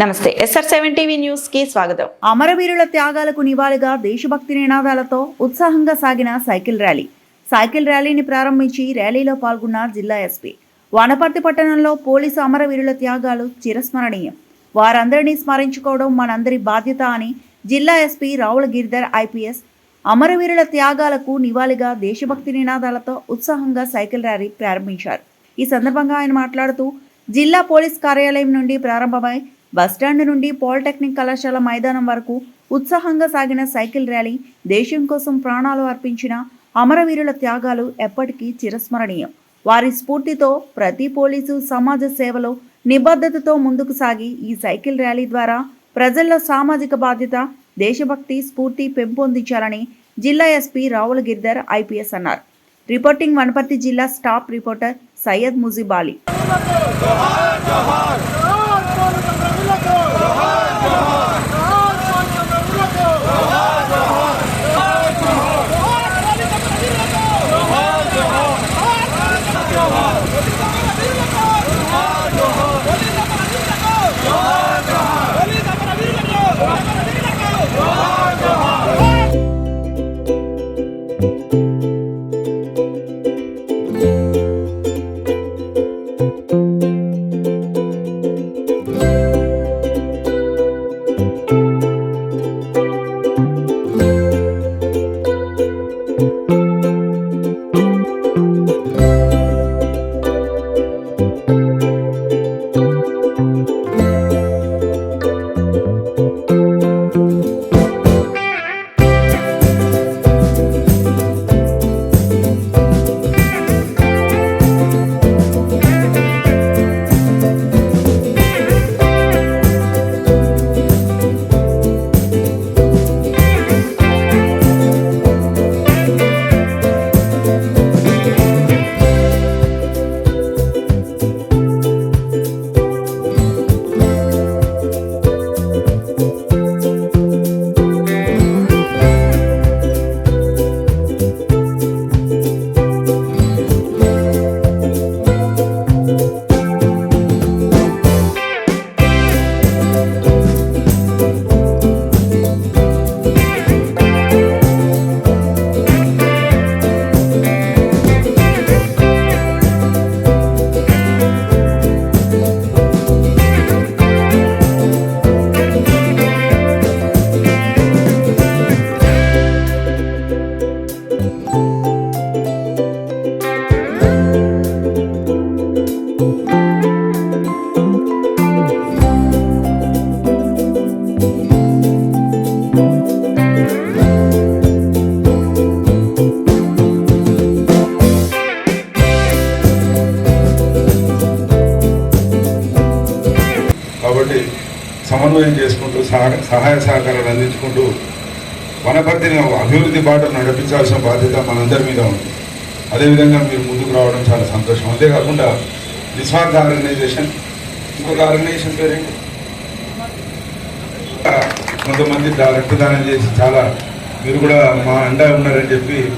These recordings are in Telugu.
నమస్తే ఎస్ఆర్ సెవెన్ టీవీ న్యూస్కి స్వాగతం. అమరవీరుల త్యాగాలకు నివాళిగా దేశభక్తి నినాదాలతో ఉత్సాహంగా సాగిన సైకిల్ ర్యాలీ. సైకిల్ ర్యాలీని ప్రారంభించి ర్యాలీలో పాల్గొన్న జిల్లా ఎస్పీ. వనపర్తి పట్టణంలో పోలీసు అమరవీరుల త్యాగాలు చిరస్మరణీయం. వారందరినీ స్మరించుకోవడం మనందరి బాధ్యత అని జిల్లా ఎస్పీ రావుల గిరిధర్ ఐపీఎస్ అమరవీరుల త్యాగాలకు నివాళిగా దేశభక్తి నినాదాలతో ఉత్సాహంగా సైకిల్ ర్యాలీ ప్రారంభించారు. ఈ సందర్భంగా ఆయన మాట్లాడుతూ జిల్లా పోలీస్ కార్యాలయం నుండి ప్రారంభమై బస్టాండ్ నుండి పాలిటెక్నిక్ కళాశాల మైదానం వరకు ఉత్సాహంగా సాగిన సైకిల్ ర్యాలీ దేశం కోసం ప్రాణాలు అర్పించిన అమరవీరుల త్యాగాలు ఎప్పటికీ చిరస్మరణీయం. వారి స్ఫూర్తితో ప్రతి పోలీసు సమాజ సేవలో నిబద్ధతతో ముందుకు సాగి ఈ సైకిల్ ర్యాలీ ద్వారా ప్రజల్లో సామాజిక బాధ్యత దేశభక్తి స్ఫూర్తి పెంపొందించాలని జిల్లా ఎస్పీ రావుల గిద్దర్ ఐపీఎస్ అన్నారు. రిపోర్టింగ్ వనపర్తి జిల్లా స్టాఫ్ రిపోర్టర్ సయ్యద్ ముజిబాలి కాబట్టి సమన్వయం చేసుకుంటూ సహ- సహాయ సహకారాలు అందించుకుంటూ వనపర్తిని అభివృద్ధి బాట నడిపించాల్సిన బాధ్యత మనందరి మీద ఉంది. అదేవిధంగా మీరు ముందుకు రావడం చాలా సంతోషం. అంతేకాకుండా నిస్వార్థ ఆర్గనైజేషన్. ఇంకొక ఆర్గనైజేషన్ పేరేంటి? కొంతమంది దా- రక్తదానం చేసి చాలా మీరు కూడా మా అండా ఉన్నారని చెప్పి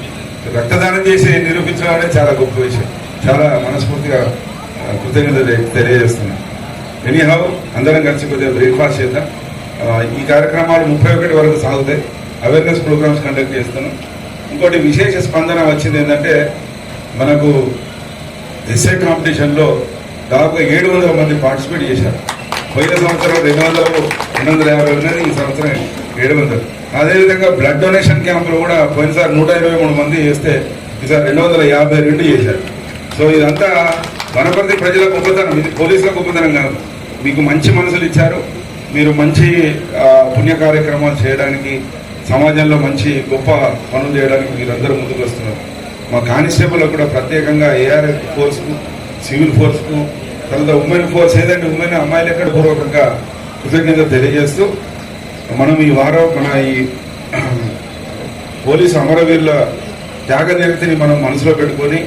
రక్తదానం చేసి నిరూపించడం చాలా గొప్ప విషయం. చాలా మనస్ఫూర్తిగా కృతజ్ఞత తెలియజేస్తున్నాను. ఎనీహౌ అందరం కలిసి కొద్దిగా బ్రేక్ఫాస్ట్ చేద్దాం. ఈ కార్యక్రమాలు ముప్పై ఒకటి వరకు సాగుతాయి. అవేర్నెస్ ప్రోగ్రామ్స్ కండక్ట్ చేస్తున్నాం. ఇంకోటి విశేష స్పందన వచ్చింది ఏంటంటే మనకు ఎస్ఐ కాంపిటీషన్లో దాదాపుగా ఏడు వందల మంది పార్టిసిపేట్ చేశారు. పోయిన సంవత్సరం రెండు వందలు రెండు వందల యాభై ఉన్నది ఈ సంవత్సరం ఏడు వందలు. అదేవిధంగా బ్లడ్ డొనేషన్ క్యాంపులు కూడా పోయినసారి నూట ఇరవై మూడు మంది చేస్తే ఈసారి రెండు వందల యాభై రెండు చేశారు. సో ఇదంతా వనపర్తి ప్రజల గొప్పతనం. ఇది పోలీసుల గొప్పతనం కాదు. మీకు మంచి మనసులు ఇచ్చారు. మీరు మంచి పుణ్య కార్యక్రమాలు చేయడానికి సమాజంలో మంచి గొప్ప పనులు చేయడానికి మీరందరూ ముందుకు వస్తున్నారు. మా కానిస్టేబుల్ కూడా ప్రత్యేకంగా ఏఆర్ఎఫ్ ఫోర్స్కు సివిల్ ఫోర్స్కు తర్వాత ఉమెన్ ఫోర్స్ ఏదంటే ఉమెన్ అమ్మాయిలు ఎక్కడ పూర్వకంగా కృతజ్ఞత తెలియజేస్తూ మనం ఈ వారం మన ఈ పోలీసు అమరవీరుల త్యాగ మనం మనసులో పెట్టుకొని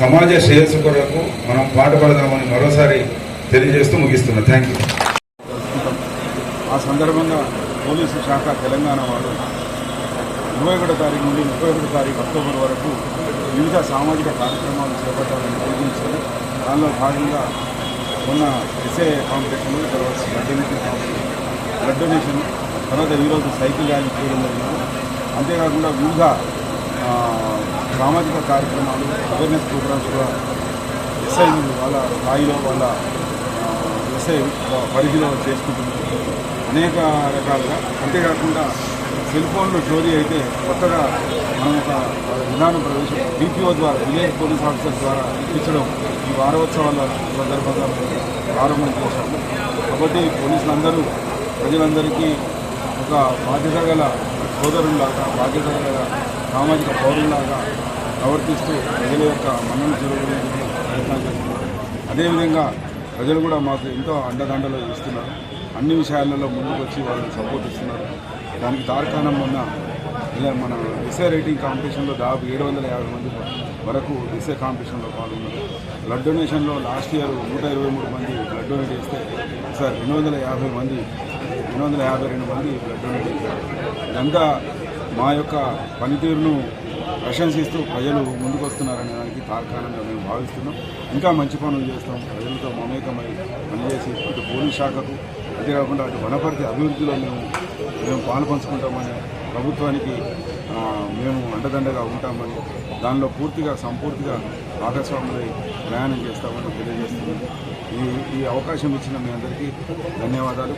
సమాజ శ్రేయస్సు కొరకు మనం పాటుపడదామని మరోసారి తెలియజేస్తూ ముగిస్తున్నా. థ్యాంక్ యూ ఆ సందర్భంగా పోలీసు శాఖ తెలంగాణ వారు ఇరవై ఒకటో తారీఖు నుండి ముప్పై ఒకటో తారీఖు అక్టోబర్ వరకు వివిధ సామాజిక కార్యక్రమాలు చేపట్టాలని నిర్ణయించారు దానిలో భాగంగా ఉన్న ఎస్ఏ కాంపిటీషన్ తర్వాత blood donation competition blood donation తర్వాత ఈరోజు సైకిల్ ర్యాలీ చేయడం జరిగింది. అంతేకాకుండా వివిధ సామాజిక కార్యక్రమాలు అవేర్నెస్ ప్రోగ్రామ్స్ కూడా ఎస్ఐ వాళ్ళ స్థాయిలో వాళ్ళ ఎస్ఐ పరిధిలో చేసుకుంటుంది. అనేక రకాలుగా. అంతేకాకుండా సెల్ ఫోన్లు చోరీ అయితే కొత్తగా మన యొక్క విధానం ప్రవేశం డిపిఓ ద్వారా విలేజ్ పోలీస్ ఆఫీసర్ ద్వారా ఇప్పించడం ఈ వారోత్సవాల సందర్భంగా ప్రారంభం చేశాము కాబట్టి పోలీసులందరూ ప్రజలందరికీ ఒక బాధ్యత గల సోదరుల్లాగా బాధ్యత గల సామాజిక పౌరుల్లాగా ప్రవర్తిస్తూ ప్రజల యొక్క మన్నన చెరువులకు ప్రయత్నం చేస్తున్నారు అదేవిధంగా ప్రజలు కూడా మాకు ఎంతో అండదండలు ఇస్తున్నారు. అన్ని విషయాలలో ముందుకు వచ్చి వాళ్ళని సపోర్ట్ ఇస్తున్నారు. దానికి తారకాణం మొన్న ఇలా మన ఎస్ఏ రేటింగ్ కాంపిటీషన్లో దాదాపు ఏడు వందల యాభై మంది వరకు ఎస్ఏ కాంపిటీషన్లో పాల్గొన్నారు. బ్లడ్ డొనేషన్లో లాస్ట్ ఇయర్ నూట ఇరవై మూడు మంది బ్లడ్ డొనేట్ చేస్తే సార్ రెండు వందల యాభై మంది రెండు వందల యాభై రెండు మంది బ్లడ్ డొనేట్ చేశారు. ఇదంతా మా యొక్క పనితీరును ప్రశంసిస్తూ ప్రజలు ముందుకు వస్తున్నారనే దానికి తార్కాణంగా మేము భావిస్తున్నాం. ఇంకా మంచి పనులు చేస్తాం. ప్రజలతో మమేకమై పనిచేసి అటు పోలీస్ శాఖకు అంతేకాకుండా అటు వనపర్తి అభివృద్ధిలో మేము మేము పాలు పంచుకుంటామని ప్రభుత్వానికి మేము అండదండగా ఉంటామని దానిలో పూర్తిగా సంపూర్తిగా భాగస్వాములై ప్రయాణం చేస్తామని తెలియజేస్తున్నాం. ఈ ఈ అవకాశం ఇచ్చిన మీ అందరికీ ధన్యవాదాలు.